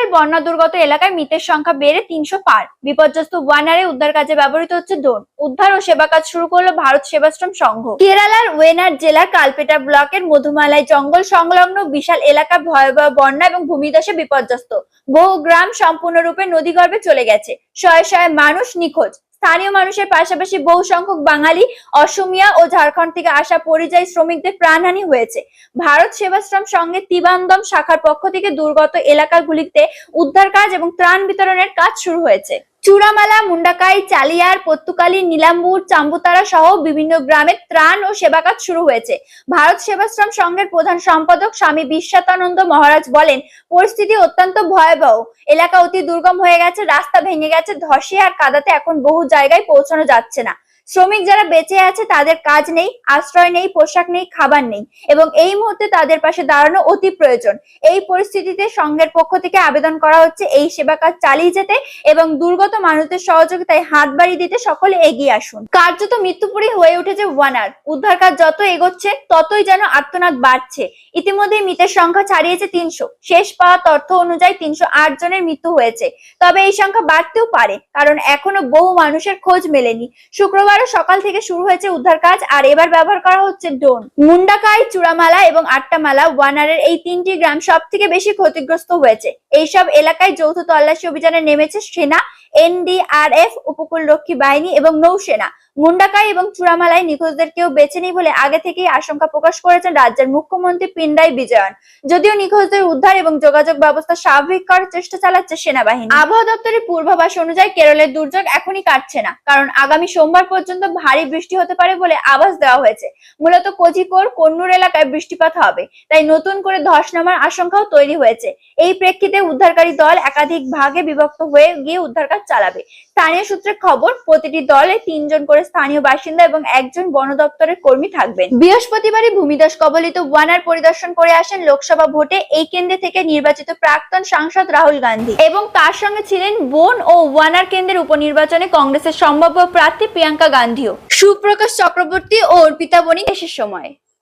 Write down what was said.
কেরলের বন্যা দুর্গত এলাকায় মৃতের সংখ্যা বেড়ে তিনশো পার। বিপর্যস্ত ওয়ানারে উদ্ধার কাজে ব্যবহৃত হচ্ছে ড্রোন। উদ্ধার ও সেবা কাজ শুরু করল ভারত সেবাশ্রম সংঘ। কেরালার ওয়েনার জেলার কালপেটা ব্লকের মধুমালায় জঙ্গল সংলগ্ন বিশাল এলাকা ভয়াবহ বন্যা এবং ভূমিধসে বিপর্যস্ত। বহু গ্রাম সম্পূর্ণরূপে নদীগর্ভে চলে গেছে। শয়ে শয়ে মানুষ নিখোঁজ। স্থানীয় মানুষের পাশাপাশি বহু সংখ্যক বাঙালি অসমিয়া ও ঝাড়খণ্ড থেকে আসা পরিযায়ী শ্রমিকদের প্রাণহানি হয়েছে। ভারত সেবাশ্রম সঙ্গে তিবান্দম শাখার পক্ষ থেকে দুর্গত এলাকাগুলিতে উদ্ধার কাজ এবং ত্রাণ বিতরণের কাজ শুরু হয়েছে। চূড়ামালা, মুন্ডাকাই, চালিয়ার, পত্তুকালী, নীলাম্বুর, চাম্বুতারা সহ বিভিন্ন গ্রামে ত্রাণ ও সেবা কাজ শুরু হয়েছে। ভারত সেবাশ্রম সংঘের প্রধান সম্পাদক স্বামী বিশ্বাতানন্দ মহারাজ বলেন, পরিস্থিতি অত্যন্ত ভয়াবহ। এলাকা অতি দুর্গম হয়ে গেছে, রাস্তা ভেঙে গেছে, ধসে আর কাদাতে এখন বহু জায়গায় পৌঁছানো যাচ্ছে না। শ্রমিক যারা বেঁচে আছে তাদের কাজ নেই, আশ্রয় নেই, পোশাক নেই, খাবার নেই। এবং এই মুহূর্তে তাদের পাশে দাঁড়ানো অতি প্রয়োজন। এই পরিস্থিতিতে সংঘের পক্ষ থেকে আবেদন করা হচ্ছে এই সেবা কাজ চালিয়ে যেতে এবং দুর্গত মানুষদের সহযোগিতায় হাত বাড়িয়ে দিতে সকলে এগিয়ে আসুন। কার্যত মৃত্যুপুরী হয়ে উঠেছে ওয়ানার উদ্ধার কাজ যত এগোচ্ছে, ততই যেন আত্মনাদ বাড়ছে। ইতিমধ্যে মৃতের সংখ্যা ছাড়িয়েছে তিনশো। শেষ পাওয়া তথ্য অনুযায়ী তিনশো আট জনের মৃত্যু হয়েছে। তবে এই সংখ্যা বাড়তেও পারে, কারণ এখনও বহু মানুষের খোঁজ মেলেনি। শুক্রবারও সকাল থেকে শুরু হয়েছে উদ্ধার কাজ, আর এবার ব্যবহার করা হচ্ছে ড্রোন মুন্ডাকাই, চূড়ামালা এবং আট্টামালা ওয়ানারের এই তিনটি গ্রাম সব থেকে বেশি ক্ষতিগ্রস্ত হয়েছে। এইসব এলাকায় যৌথ তল্লাশি অভিযানে নেমেছে সেনা, এনডিআরএফ, উপকূলরক্ষী বাহিনী এবং নৌসেনা। মুন্ডাকাই এবং চূড়ামালায় নিখোঁজদের কেউ বেঁচে নেই বলে আগে থেকেই আশঙ্কা প্রকাশ করেছেন রাজ্যের মুখ্যমন্ত্রী পিন্ডাই বিজয়ন। যদিও নিখোঁজদের উদ্ধার এবং যোগাযোগ ব্যবস্থা স্বাভাবিক করার চেষ্টা চালাচ্ছে সেনাবাহিনী। আবহাওয়া দপ্তরের পূর্বাভাস অনুযায়ী কেরলের দুর্যোগ এখনই কাটছে না, কারণ আগামী সোমবার পর্যন্ত ভারী বৃষ্টি হতে পারে বলে আভাস দেওয়া হয়েছে। মূলত কোজিকোর কন্নুর এলাকায় বৃষ্টিপাত হবে, তাই নতুন করে ধস নামার আশঙ্কাও তৈরি হয়েছে। এই প্রেক্ষিতে উদ্ধারকারী দল একাধিক ভাগে বিভক্ত হয়ে গিয়ে উদ্ধার কাজ চালাবে। স্থানীয় সূত্রে খবর, প্রতিটি দলে তিনজন করে স্থানীয় বাসিন্দা এবং একজন বন দপ্তরের কর্মী থাকবেন। বৃহস্পতিবারই ভূমিদাস কবলিত ওয়ানার পরিদর্শন করে আসেন লোকসভা ভোটে এই কেন্দ্রে থেকে নির্বাচিত প্রাক্তন সাংসদ রাহুল গান্ধী। এবং তার সঙ্গে ছিলেন বোন ও ওয়ানার কেন্দ্রের উপনির্বাচনে কংগ্রেসের সম্ভাব্য প্রার্থী প্রিয়াঙ্কা গান্ধীও। সুপ্রকাশ চক্রবর্তী ও অর্পিতা বণিক শেষের সময়।